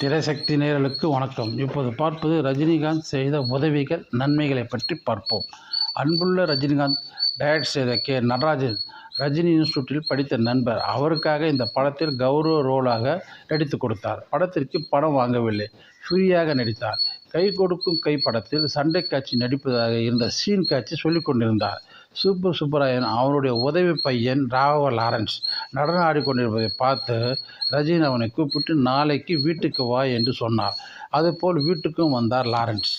திரைசக்தி நேரலுக்கு வணக்கம். இப்போது பார்ப்பது ரஜினிகாந்த் செய்த உதவிகள் நன்மைகளை பற்றி பார்ப்போம். அன்புள்ள ரஜினிகாந்த் டயட் செய்த கே. நடராஜன் ரஜினி இன்ஸ்டியூட்டில் படித்த நண்பர். அவருக்காக இந்த படத்தில் கௌரவ ரோலாக நடித்து கொடுத்தார். படத்திற்கு பணம் வாங்கவில்லை. ஃப்ரீயாக நடித்தார். கை கொடுக்கும் கை படத்தில் சண்டை காட்சி நடிப்பதாக இருந்த சீன் காட்சி சொல்லிக் கொண்டிருந்தார். சூப்பர் சுப்பராயன் அவருடைய உதவி பையன் ராகவ லாரன்ஸ். நடனம் ஆடிக்கொண்டிருப்பதை பார்த்து ரஜினி அவனை கூப்பிட்டு நாளைக்கு வீட்டுக்கு வா என்று சொன்னார். அதுபோல் வீட்டுக்கும் வந்தார் லாரன்ஸ்.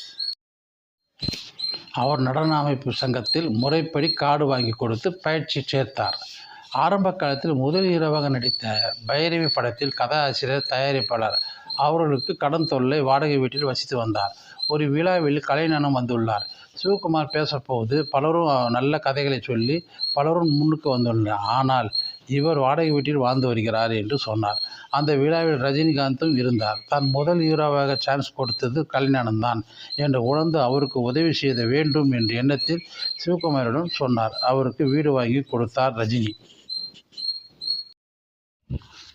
அவர் நடன அமைப்பு சங்கத்தில் முறைப்படி கார்டு வாங்கி கொடுத்து பயிற்சி சேர்த்தார். ஆரம்ப காலத்தில் முதல் இரவாக நடித்த பைரவி படத்தில் கதாசிரியர் தயாரிப்பாளர் அவர்களுக்கு கடன் தொல்லை வாடகை வீட்டில் வசித்து வந்தார். ஒரு விழாவில் கலைநனம் வந்துள்ளார். சிவகுமார் பேசப்போது பலரும் நல்ல கதைகளை சொல்லி பலரும் முன்னுக்கு வந்துள்ளனர். ஆனால் இவர் வாடகை வீட்டில் வாழ்ந்து வருகிறார் என்று சொன்னார். அந்த விழாவில் ரஜினிகாந்தும் இருந்தார். தான் முதல் ஹீரோவாக சான்ஸ் கொடுத்தது கல்யாணம் தான் என்று உணர்ந்து அவருக்கு உதவி செய்த வேண்டும் என்ற எண்ணத்தில் சிவகுமாரிடம் சொன்னார். அவருக்கு வீடு வாங்கி கொடுத்தார் ரஜினி.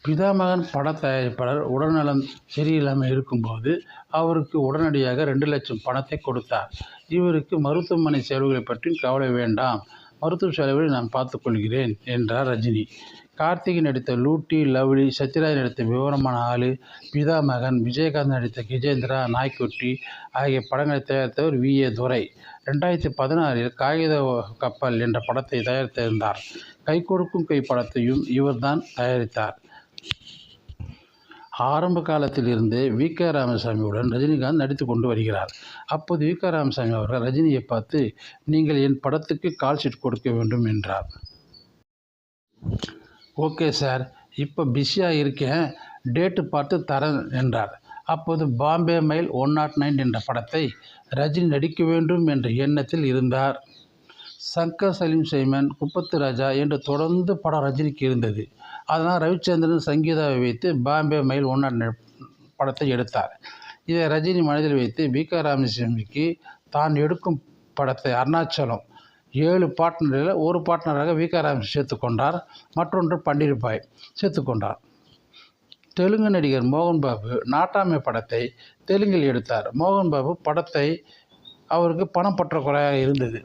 பிதாமகன் பட தயாரிப்பாளர் உடல்நலம் சரியில்லாமல் இருக்கும்போது அவருக்கு உடனடியாக ரெண்டு லட்சம் பணத்தை கொடுத்தார். இவருக்கு மருத்துவமனை செலவுகளை பற்றி கவலை வேண்டாம். மருத்துவ செலவில் நான் பார்த்துக்கொள்கிறேன் என்றார் ரஜினி. கார்த்திகை நடித்த லூட்டி லவ்லி சத்யராஜ் நடித்த விவரமான ஆளு பிதா மகன் விஜயகாந்த் நடித்த கிஜேந்திரா நாய்க்குட்டி ஆகிய படங்களை தயாரித்தவர் வி. ஏ. துரை. ரெண்டாயிரத்தி பதினாறில் காகித கப்பல் என்ற படத்தை தயாரித்திருந்தார். கை கொடுக்கும் கை படத்தையும் இவர்தான் தயாரித்தார். ஆரம்ப காலத்தில் இருந்து வி. கே. ராமசாமியுடன் ரஜினிகாந்த் நடித்து கொண்டு வருகிறார். அப்போது வி. கே. ராமசாமி அவர்கள் ரஜினியை பார்த்து நீங்கள் என் படத்துக்கு கால் ஷீட் கொடுக்க வேண்டும் என்றார். ஓகே சார் இப்போ பிஸியாக இருக்கேன். டேட்டு பார்த்து தரேன் என்றார். அப்போது Bombay mail one nought nine என்ற படத்தை ரஜினி நடிக்க வேண்டும் என்ற எண்ணத்தில் இருந்தார். சங்கர் சலீம் சைமன் குப்பத்து ராஜா என்று தொடர்ந்து படம் ரஜினிக்கு இருந்தது. அதனால் ரவிச்சந்திரன் சங்கீதாவை வைத்து பாம்பே மைல் ஒன் படத்தை எடுத்தார். இதை ரஜினி மனதில் வைத்து பி கே ராமசாமிக்கு தான் எடுக்கும் படத்தை அருணாச்சலம் ஏழு பார்ட்னரில் ஒரு பார்ட்னராக வி கே ராமசாமி சேர்த்துக்கொண்டார் மற்றொன்று பண்டிருப்பாய் சேர்த்துக்கொண்டார் தெலுங்கு நடிகர் மோகன் பாபு நாட்டாமை படத்தை தெலுங்கில் எடுத்தார். மோகன்பாபு படத்தை அவருக்கு பணம் பற்றாக்குறையாக இருந்தது.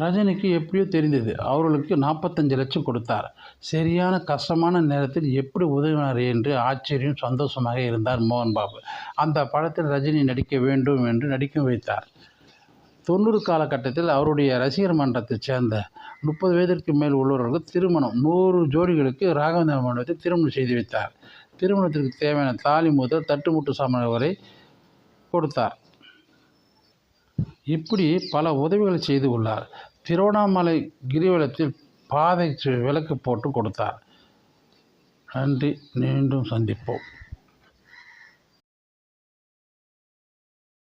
ரஜினிக்கு எப்படியோ தெரிந்தது. அவர்களுக்கு நாற்பத்தஞ்சு லட்சம் கொடுத்தார். சரியான கஷ்டமான நேரத்தில் எப்படி உதவினார் என்று ஆச்சரியம் சந்தோஷமாக இருந்தார் மோகன் பாபு அந்த படத்தில் ரஜினி நடிக்க வேண்டும் என்று நடிக்க வைத்தார். தொண்ணூறு காலகட்டத்தில் அவருடைய ரசிகர் மன்றத்தைச் சேர்ந்த முப்பது வயதிற்கு மேல் உள்ளவர்களுக்கு திருமணம் நூறு ஜோடிகளுக்கு ராகவேந்திர மண்டபத்தை திருமணம் செய்து வைத்தார். திருமணத்திற்கு தேவையான தாலி முதல் தட்டுமுட்டு சாமான் வரை கொடுத்தார். இப்படி பல உதவிகளை செய்து உள்ளார் திருவண்ணாமலை கிரிவலத்தில் பாதை விளக்கு போட்டு கொடுத்தார். நன்றி. மீண்டும் சந்திப்போம்.